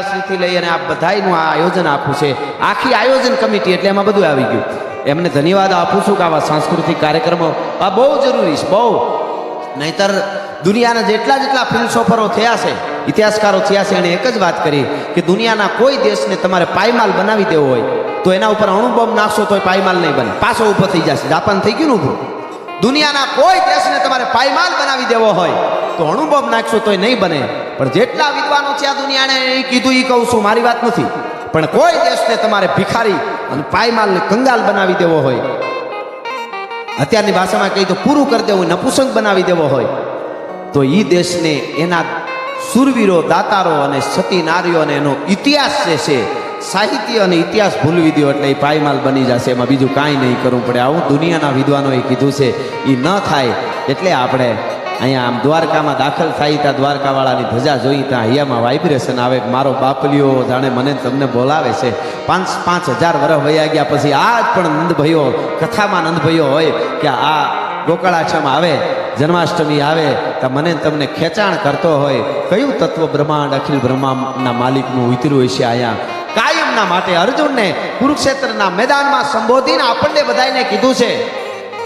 થી લઈ અને આ બધાનું આ આયોજન આખું છે. આખી આયોજન કમિટી એટલે એમાં બધું આવી ગયું. એમને ધન્યવાદ આપું છું કે આવા સાંસ્કૃતિક કાર્યક્રમો આ બહુ જરૂરી છે, બહુ. નહીતર દુનિયાના જેટલા જેટલા ફિલસોફરો થયા છે, ઇતિહાસકારો થયા છે, એણે એક જ વાત કરી કે દુનિયાના કોઈ દેશને તમારે પાયમાલ બનાવી દેવો હોય તો એના ઉપર અણુબોમ્બ નાખશો તો પાયમાલ નહીં બને. પાછો ઊભો થઈ જશે. જાપાન થઈ ગયું ને દુનિયાના કોઈ દેશને તમારે પાયમાલ બનાવી દેવો હોય તો અણુબોમ્બ નાખશો તોય નહીં બને. પણ જેટલા વિદ્વાનો છે આ દુનિયાને એ કીધું એ કહું છું, મારી વાત નથી. પણ કોઈ દેશને તમારે ભિખારી અને પાયમાલને કંગાલ બનાવી દેવો હોય. અત્યારની ભાષામાં કહી તો પૂરું કરી દેવું નપુસંગ બનાવી દેવો હોય. તો એ દેશને એના સુરવીરો, દાતારો અને સતી નારીઓ અને એનો ઇતિહાસ જે છે, સાહિત્ય અને ઇતિહાસ ભૂલવી દો એટલે એ પાયમાલ બની જશે. એમાં બીજું કાંઈ નહીં કરવું પડે. આવું દુનિયાના વિદ્વાનોએ કીધું છે એ ન થાય એટલે આપણે અહીંયા આમ દ્વારકામાં દાખલ થાય ત્યાં દ્વારકાવાળાની ધજા જોઈ ત્યાં હૈયામાં વાઇબ્રેશન આવે મારો બાપલિયો જાણે મને તમને બોલાવે છે. પાંચ પાંચ હજાર વર્ષ વયા ગયા પછી આજ પણ નંદભાઈઓ કથામાં નંદભાઈઓ હોય કે આ ગોકળાક્ષમ આવે, જન્માષ્ટમી આવે, તો મને તમને ખેંચાણ કરતો હોય. કયું તત્વ બ્રહ્માંડ, અખિલ બ્રહ્માંડના માલિકનું ઉતર્યું હશે અહીંયા? કાયમના માટે અર્જુનને કુરુક્ષેત્રના મેદાનમાં સંબોધીને આપણને બધાને કીધું છે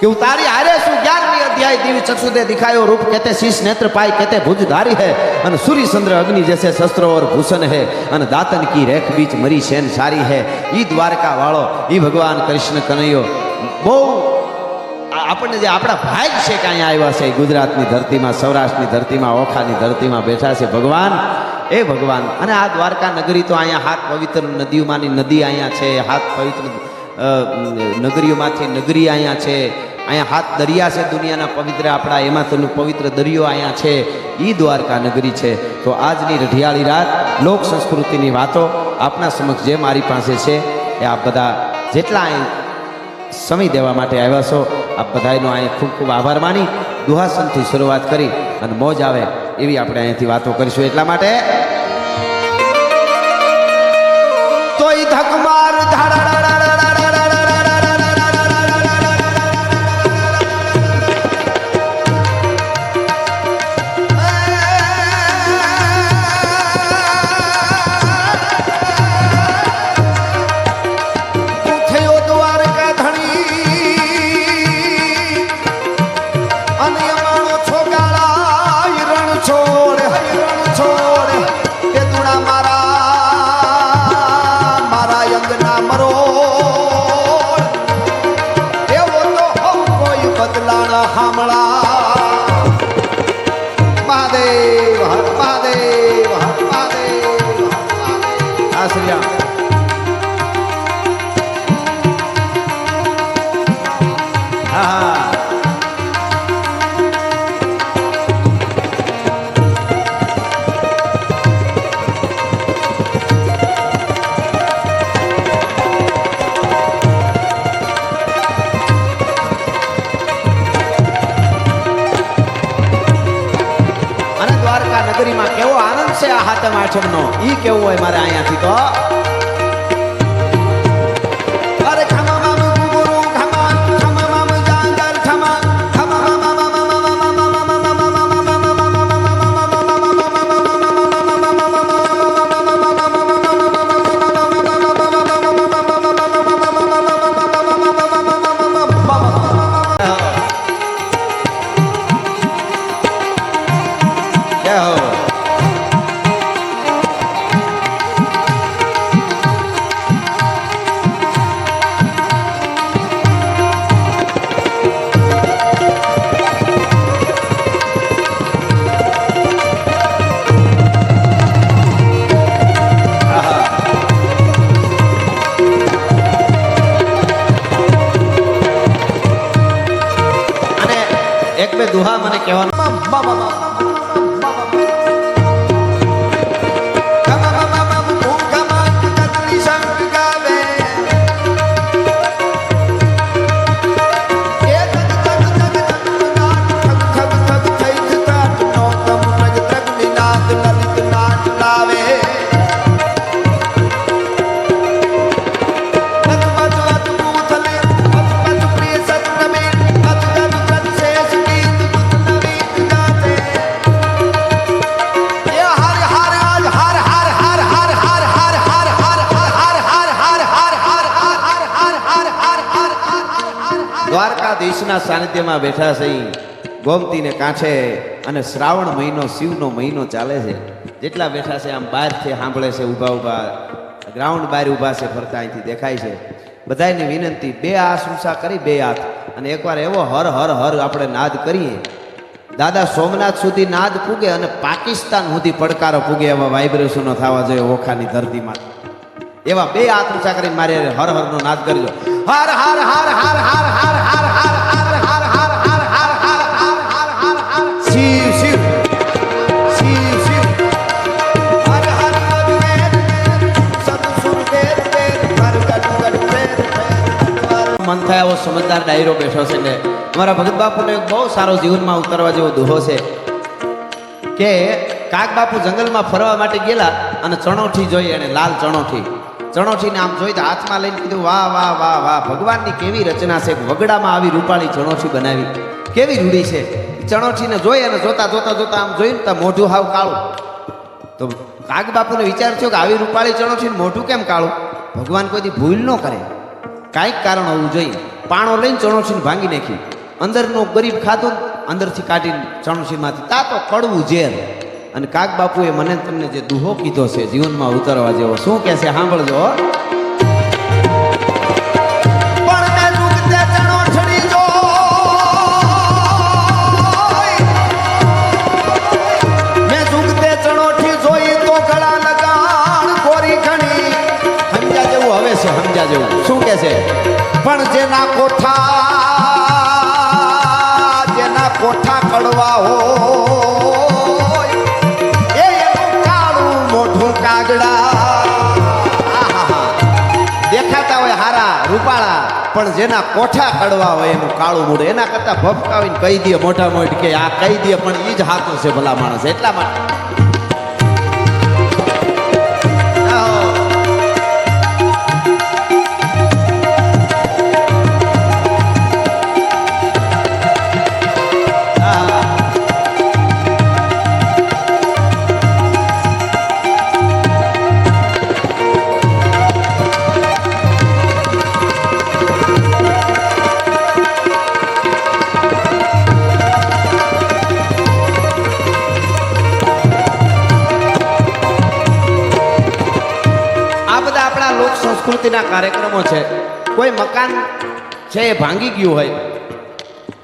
કે હું તારી હારે શું? ગ્યારમી અધ્યાય દિવ ચક્ષુદે દિખાયો રૂપ કેતે શીશ નેત્ર પાય કેતે ભુજ ધારી હે. અને સૂર્ય ચંદ્ર અગ્નિ જૈસે શસ્ત્રો ઓર ભૂષણ હે. અને દાતન કી રેખ બીચ મરી શેન સારી હે. ઈ દ્વારકા વાળો, ઈ ભગવાન કૃષ્ણ કનૈયો. બહુ આપણને જે આપણા ભાગ છે કે અહીંયા આવ્યા છે ગુજરાતની ધરતીમાં, સૌરાષ્ટ્રની ધરતીમાં, ઓખાની ધરતીમાં બેઠા છે ભગવાન. એ ભગવાન. અને આ દ્વારકા નગરી તો અહીંયા હાથ પવિત્ર નદીઓમાંની નદી અહીંયા છે, હાથ પવિત્ર નગરીઓમાંથી નગરી અહીંયા છે. અહીંયા હાથ દરિયા છે દુનિયાના પવિત્ર આપણા, એમાં તેનું પવિત્ર દરિયો અહીંયા છે એ દ્વારકા નગરી છે. તો આજની રઢિયાળી રાત, લોક સંસ્કૃતિની વાતો આપના સમક્ષ જે મારી પાસે છે, એ આપ બધા જેટલા અહીં સમય દેવા માટે આવ્યા છો, આપ બધાનો અહીં ખૂબ ખૂબ આભાર માની, દુહાસનથી શરૂઆત કરી અને મોજ આવે એવી આપણે અહીંયાથી વાતો કરીશું. એટલા માટે તોય ધકમાર 야 છે આ હાથમ આઠમનો ઈ કેવું હોય મારે અહીંયાથી તો? બે દુહા મને કહેવાનું. કૃષ્ણના સાનિધ્યમાં બેઠા છે ગોમતીને કાંઠે અને શ્રાવણ મહિનો, શિવનો મહિનો ચાલે છે. જેટલા બેઠા છે આમ બહારથી સાંભળે છે, ઊભા ઊભા. ગ્રાઉન્ડ બહાર ઊભા છે, ફરતા અહીંથી દેખાય છે. બધાયની વિનંતી, બે હાથ ઊંચા કરી, બે હાથ. અને એકવાર એવો હર હર હર આપણે નાદ કરીએ. દાદા સોમનાથ સુધી નાદ પૂગે અને પાકિસ્તાન સુધી પડકારો પૂગે એવા વાઇબ્રેશનો થવા જોઈએ ઓખાની ધરતીમાં. એવા બે હાથ ઊંચા કરીને મારે હર, હરનો નાદ કરજો. હર હર હર હર હર હર હર હર હર હર હર હર હર હર હર હર હર હર શિવ શિવ શિવ શિવ હર હર મધુમેર સદસુર વેદ વેદ હર ગડ ગડ વેદ વેદ મન થાય એવો સમજદાર ડાયરો બેઠો છે ને અમારા ભગત બાપુને બહુ સારો જીવનમાં ઉતરવા જેવો દુહો છે કે કાક બાપુ જંગલમાં ફરવા માટે ગયેલા અને ચણોઠી જોઈ અને લાલ ચણોઠી ચણોઠીને આમ જોઈ તો હાથમાં લઈને કીધું, વાહ વાહ વાહ વાહ, ભગવાનની કેવી રચના છે. વગડામાં આવી રૂપાળી ચણોઠી બનાવી. કેવી રૂડી છે? ચણોઠીને જોઈ અને જોતા જોતા જોતા આમ જોઈને તો મોઢું હાવ કાળું. તો કાગ બાપુને વિચાર થયો કે આવી રૂપાળી ચણોઠીને મોઢું કેમ કાળું? ભગવાન કોઈથી ભૂલ ન કરે. કાંઈક કારણ હોવું જોઈએ. પાણો લઈને ચણોઠીને ભાંગી નાખી અંદરનો ગરીબ ખાધું અંદરથી કાઢીને ચણોઠીમાંથી તા તો કડવું ઝેર. અને કાક બાપુએ મને તમને જે દુહો કીધો છે, જીવનમાં ઉતરવા જેવો, શું કહે છે. પણ જેના દુઃખતે જેના કોઠા કડવા હોય એનું કાળું મૂળ. એના કરતા ભપકાવીને કહી દે મોટા મોટ કે આ કહી દે, પણ એ જ હાથું છે ભલા માણસ. એટલા માટે આપણા લોક સંસ્કૃતિના કાર્યક્રમો છે. કોઈ મકાન છે એ ભાંગી ગયું હોય,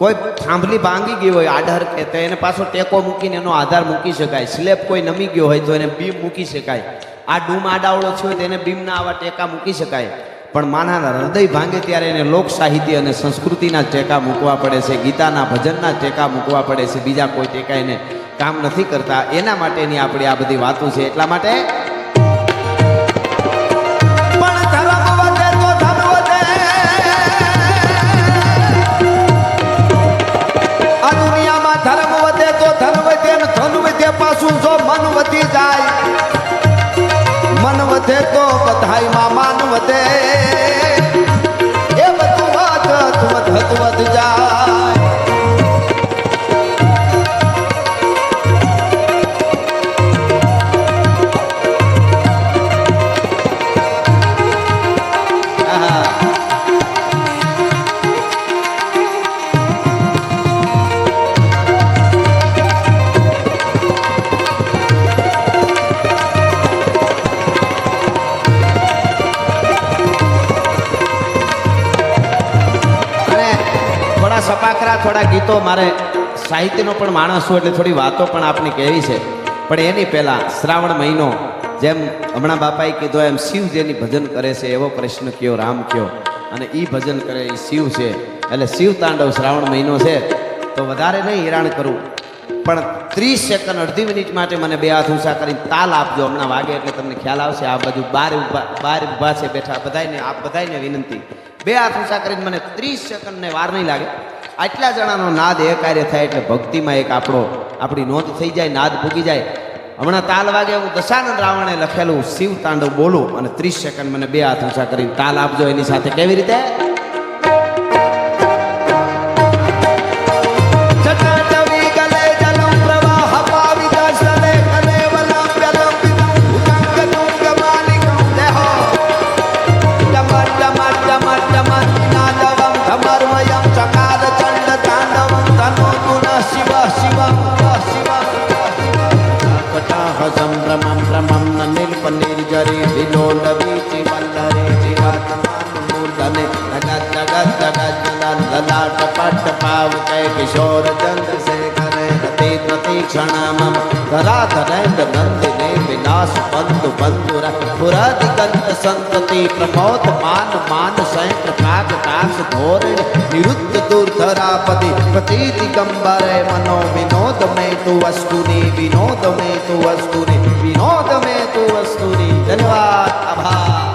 કોઈ થાંભલી ભાંગી ગઈ હોય, આધાર કે તો એને પાછો ટેકો મૂકીને એનો આધાર મૂકી શકાય. સ્લેબ કોઈ નમી ગયો હોય તો એને બીમ મૂકી શકાય. આ ડૂમ આડાવડો છે તો એને બીમના આવા ટેકા મૂકી શકાય. પણ માનાના હૃદય ભાંગે ત્યારે એને લોક સાહિત્ય અને સંસ્કૃતિના ટેકા મૂકવા પડે છે, ગીતાના ભજનના ટેકા મૂકવા પડે છે, બીજા કોઈ ટેકા એને કામ નથી કરતા. એના માટેની આપણી આ બધી વાતો છે. એટલા માટે મન વધી જાય. મન વધે તો બધાયમાં માન વધે. એ બધું વધત વધત વધ જાય ગીતો મારે સાહિત્યનો પણ માણસ છું એટલે થોડી વાતો પણ આપની કહેવી છે. પણ એની પહેલાં શ્રાવણ મહિનો જેમ હમણાં બાપાએ કીધો એમ શિવ જેની ભજન કરે છે, એવો કૃષ્ણ કયો, રામ કયો? અને એ ભજન કરે એ શિવ છે. એટલે શિવ તાંડવ શ્રાવણ મહિનો છે. તો વધારે નહીં હેરાન કરું. પણ ત્રીસ સેકન્ડ, અડધી મિનિટ માટે મને બે હાથ ઊંચા કરીને તાલ આપજો. હમણાં વાગે એટલે તમને ખ્યાલ આવશે. આ બાજુ બાર ઊભા બાર ઊભા છે બેઠા. બધાને આ બધાને વિનંતી. બે હાથ ઊંચા કરીને મને ત્રીસ સેકન્ડને વાર નહીં લાગે. આટલા જણાનો નાદ એ કાર્ય થાય એટલે ભક્તિમાં એક આપણો, આપણી નોંધ થઈ જાય, નાદ ભૂકી જાય. હમણાં તાલ વાગે હું દશાનંદ રાવણે લખેલું શિવ તાંડવ બોલું અને ત્રીસ સેકન્ડ મને બે હાથ ઊંચા કરી તાલ આપજો એની સાથે. કેવી રીતે? ધરા ધરેન્દ્ર નંદિને વિલાસ બંધુ બંધુર પુરાધિકંત સંતતિ પ્રમોદ માન માન સૈંક કાક કાશ ધોરણ નિરુદ્ધ દુર્ધરાપતિ પતિ દિગંબરે મનો વિનોદ મે તુ વસ્તુની વિનોદ મે તુ વસ્તુની વિનોદ મે તુ વસ્તુની ધન્યવાદ આભાર